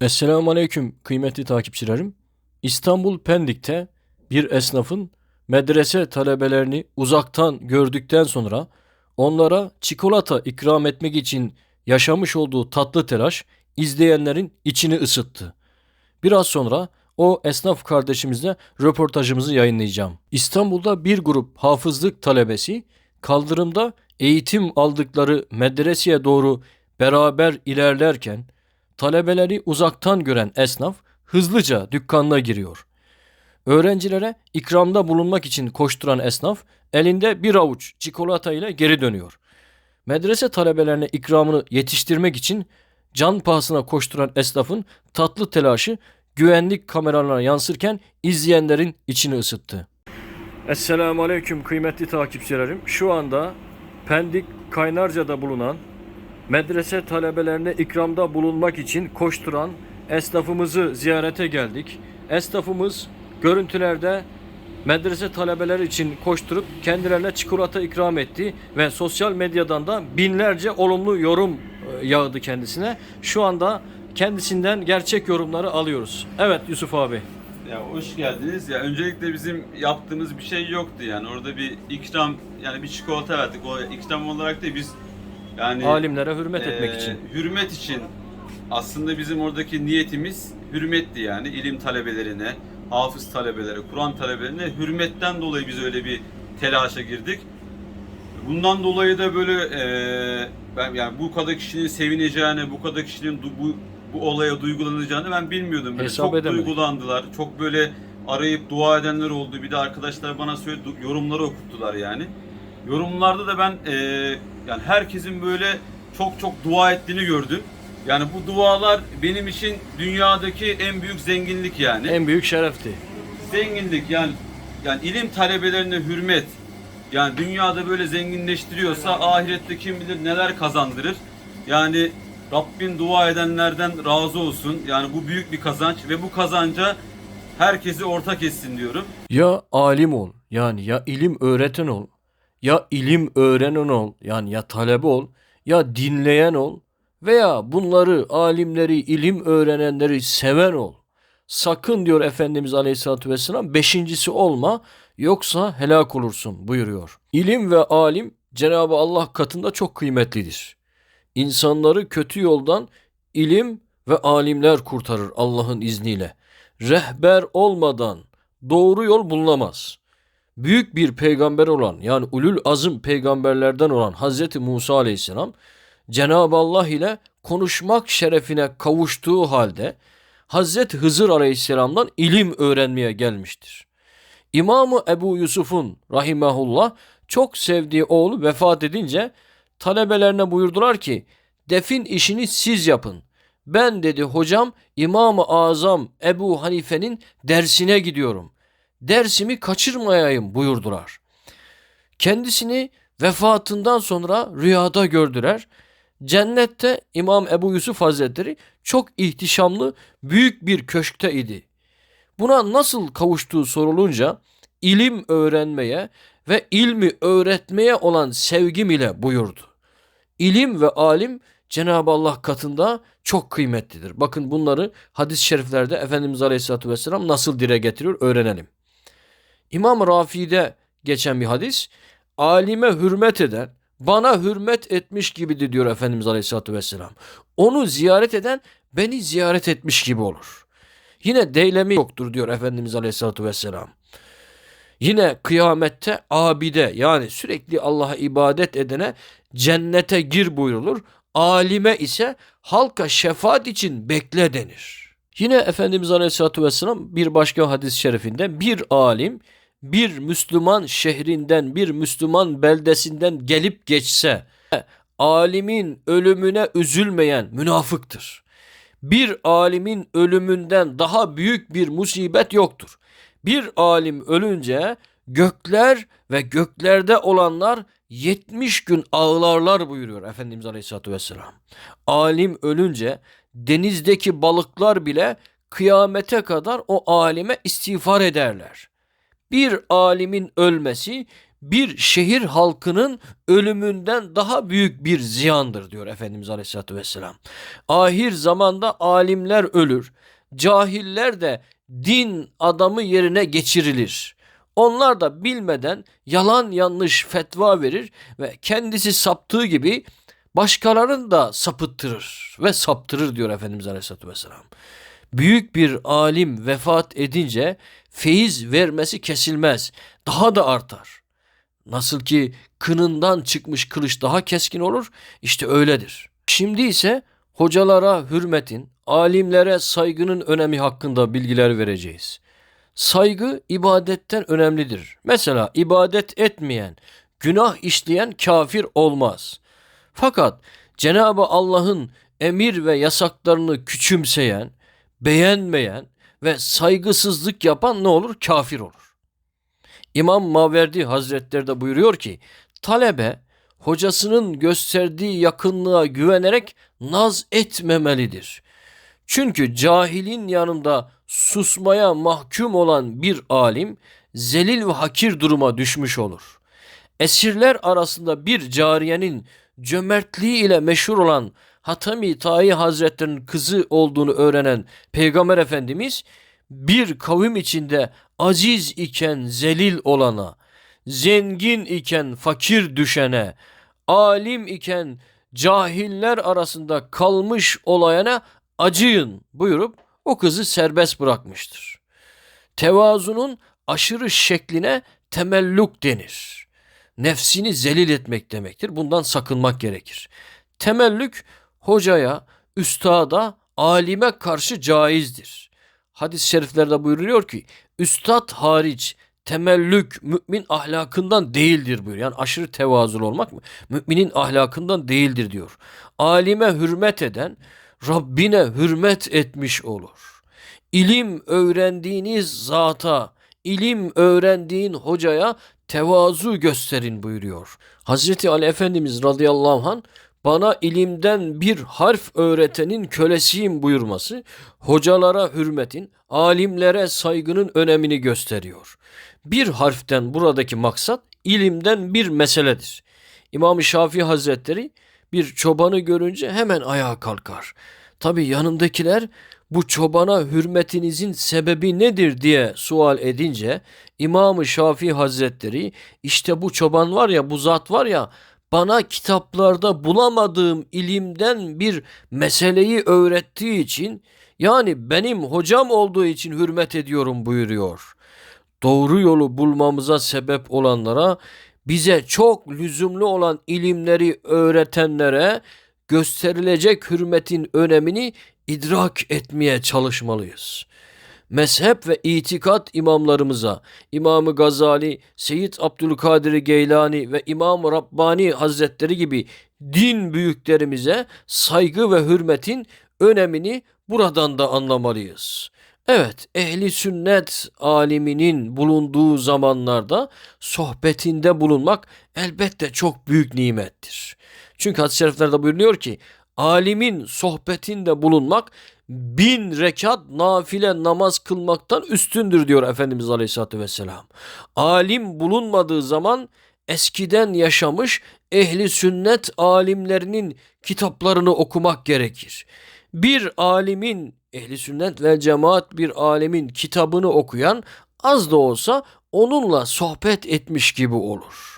Esselamu Aleyküm kıymetli takipçilerim. İstanbul Pendik'te bir esnafın medrese talebelerini uzaktan gördükten sonra onlara çikolata ikram etmek için yaşamış olduğu tatlı telaş izleyenlerin içini ısıttı. Biraz sonra o esnaf kardeşimizle röportajımızı yayınlayacağım. İstanbul'da bir grup hafızlık talebesi kaldırımda eğitim aldıkları medreseye doğru beraber ilerlerken talebeleri uzaktan gören esnaf hızlıca dükkanına giriyor. Öğrencilere ikramda bulunmak için koşturan esnaf elinde bir avuç çikolata ile geri dönüyor. Medrese talebelerine ikramını yetiştirmek için can pahasına koşturan esnafın tatlı telaşı güvenlik kameralarına yansırken izleyenlerin içini ısıttı. Esselamu Aleyküm kıymetli takipçilerim. Şu anda Pendik Kaynarca'da bulunan medrese talebelerine ikramda bulunmak için koşturan esnafımızı ziyarete geldik. Esnafımız görüntülerde medrese talebeler için koşturup kendilerine çikolata ikram etti ve sosyal medyadan da binlerce olumlu yorum e, yağdı kendisine. Şu anda kendisinden gerçek yorumları alıyoruz. Evet Yusuf abi. Ya hoş geldiniz. Ya öncelikle bizim yaptığımız bir şey yoktu yani. Orada bir ikram yani bir çikolata verdik. O ikram olarak da biz yani Alimlere hürmet etmek eee, için. hürmet için aslında bizim oradaki niyetimiz hürmetti yani ilim talebelerine, hafız talebelere, Kur'an talebelerine hürmetten dolayı biz öyle bir telaşa girdik. Bundan dolayı da böyle eee, ben yani bu kadar kişinin sevineceğini, bu kadar kişinin du- bu bu olaya duygulanacağını ben bilmiyordum. Böyle Hesap çok edemedik. duygulandılar. Çok böyle arayıp dua edenler oldu. Bir de arkadaşlar bana söyledi, yorumları okuttular yani. Yorumlarda da ben eee, yani herkesin böyle çok çok dua ettiğini gördüm. Yani bu dualar benim için dünyadaki en büyük zenginlik yani En büyük şerefti. zenginlik yani yani ilim talebelerine hürmet yani dünyada böyle zenginleştiriyorsa ahirette kim bilir neler kazandırır. Yani Rabbin dua edenlerden razı olsun. Yani bu büyük bir kazanç ve bu kazanca herkesi ortak etsin diyorum. Ya alim ol yani ya ilim öğreten ol ya ilim öğrenen ol yani ya talebe ol ya dinleyen ol veya bunları alimleri ilim öğrenenleri seven ol. Sakın diyor Efendimiz Aleyhisselatü Vesselam beşincisi olma yoksa helak olursun buyuruyor. İlim ve alim Cenab-ı Allah katında çok kıymetlidir. İnsanları kötü yoldan ilim ve alimler kurtarır Allah'ın izniyle. Rehber olmadan doğru yol bulunamaz. Büyük bir peygamber olan yani ulul azım peygamberlerden olan Hazreti Musa aleyhisselam Cenab-ı Allah ile konuşmak şerefine kavuştuğu halde Hazreti Hızır aleyhisselamdan ilim öğrenmeye gelmiştir. İmamı Ebu Yusuf'un rahimahullah çok sevdiği oğlu vefat edince talebelerine buyurdular ki defin işini siz yapın. Ben dedi hocam İmam-ı Azam Ebu Hanife'nin dersine gidiyorum. Dersimi kaçırmayayım buyurdular. Kendisini vefatından sonra rüyada gördüler. Cennette İmam Ebu Yusuf Hazretleri çok ihtişamlı büyük bir köşkte idi. Buna nasıl kavuştuğu sorulunca ilim öğrenmeye ve ilmi öğretmeye olan sevgim ile buyurdu. İlim ve alim Cenab-ı Allah katında çok kıymetlidir. Bakın bunları hadis-i şeriflerde Efendimiz Aleyhisselatü Vesselam nasıl dile getiriyor öğrenelim. İmam Rafi'de geçen bir hadis, alime hürmet eden, bana hürmet etmiş gibidir diyor Efendimiz Aleyhisselatü Vesselam. Onu ziyaret eden beni ziyaret etmiş gibi olur. Yine deylemi yoktur diyor Efendimiz Aleyhisselatü Vesselam. Yine kıyamette abide yani sürekli Allah'a ibadet edene cennete gir buyrulur. Alime ise halka şefaat için bekle denir. Yine Efendimiz Aleyhisselatü Vesselam bir başka hadis-i şerifinde bir alim bir Müslüman şehrinden bir Müslüman beldesinden gelip geçse alimin ölümüne üzülmeyen münafıktır. Bir alimin ölümünden daha büyük bir musibet yoktur. Bir alim ölünce gökler ve göklerde olanlar 70 gün ağlarlar buyuruyor Efendimiz Aleyhisselatü Vesselam. Alim ölünce denizdeki balıklar bile kıyamete kadar o alime istiğfar ederler. Bir alimin ölmesi bir şehir halkının ölümünden daha büyük bir ziyandır diyor Efendimiz Aleyhisselatü Vesselam. Ahir zamanda alimler ölür, cahiller de din adamı yerine geçirilir. Onlar da bilmeden yalan yanlış fetva verir ve kendisi saptığı gibi başkalarını da sapıttırır ve saptırır diyor Efendimiz Aleyhisselatü Vesselam. Büyük bir alim vefat edince feyiz vermesi kesilmez, daha da artar. Nasıl ki kınından çıkmış kılıç daha keskin olur, işte öyledir. Şimdi ise hocalara hürmetin, alimlere saygının önemi hakkında bilgiler vereceğiz. Saygı ibadetten önemlidir. Mesela ibadet etmeyen, günah işleyen kafir olmaz. Fakat Cenab-ı Allah'ın emir ve yasaklarını küçümseyen, beğenmeyen ve saygısızlık yapan ne olur? Kafir olur. İmam Maverdi Hazretleri de buyuruyor ki, talebe hocasının gösterdiği yakınlığa güvenerek naz etmemelidir. Çünkü cahilin yanında susmaya mahkum olan bir alim zelil ve hakir duruma düşmüş olur. Esirler arasında bir cariyenin cömertliği ile meşhur olan Hatami Tahi Hazretleri'nin kızı olduğunu öğrenen Peygamber Efendimiz bir kavim içinde aziz iken zelil olana, zengin iken fakir düşene, alim iken cahiller arasında kalmış olayana acıyın buyurup o kızı serbest bırakmıştır. Tevazunun aşırı şekline temelluk denir. Nefsini zelil etmek demektir. Bundan sakınmak gerekir. Temellük hocaya, üstada, alime karşı caizdir. Hadis-i şeriflerde buyuruluyor ki, üstad hariç temellük mümin ahlakından değildir buyuruyor. Yani aşırı tevazul olmak mı? Müminin ahlakından değildir diyor. Alime hürmet eden Rabbine hürmet etmiş olur. İlim öğrendiğiniz zata, ilim öğrendiğin hocaya tevazu gösterin buyuruyor. Hazreti Ali Efendimiz radıyallahu anh bana ilimden bir harf öğretenin kölesiyim buyurması hocalara hürmetin, alimlere saygının önemini gösteriyor. Bir harften buradaki maksat ilimden bir meseledir. İmam-ı Şafii Hazretleri bir çobanı görünce hemen ayağa kalkar. Tabi yanındakiler bu çobana hürmetinizin sebebi nedir diye sual edince İmam-ı Şafii Hazretleri işte bu çoban var ya bu zat var ya bana kitaplarda bulamadığım ilimden bir meseleyi öğrettiği için yani benim hocam olduğu için hürmet ediyorum buyuruyor. Doğru yolu bulmamıza sebep olanlara bize çok lüzumlu olan ilimleri öğretenlere gösterilecek hürmetin önemini idrak etmeye çalışmalıyız. Mezhep ve itikat imamlarımıza, İmam-ı Gazali, Seyyid Abdülkadir Geylani ve İmam-ı Rabbani Hazretleri gibi din büyüklerimize saygı ve hürmetin önemini buradan da anlamalıyız. Evet, ehli sünnet aliminin bulunduğu zamanlarda sohbetinde bulunmak elbette çok büyük nimettir. Çünkü hadis-i şeriflerde buyuruyor ki alimin sohbetinde bulunmak bin rekat nafile namaz kılmaktan üstündür diyor Efendimiz Aleyhisselatü Vesselam. Alim bulunmadığı zaman eskiden yaşamış ehli sünnet alimlerinin kitaplarını okumak gerekir. Bir alimin ehli sünnet ve cemaat bir alemin kitabını okuyan az da olsa onunla sohbet etmiş gibi olur.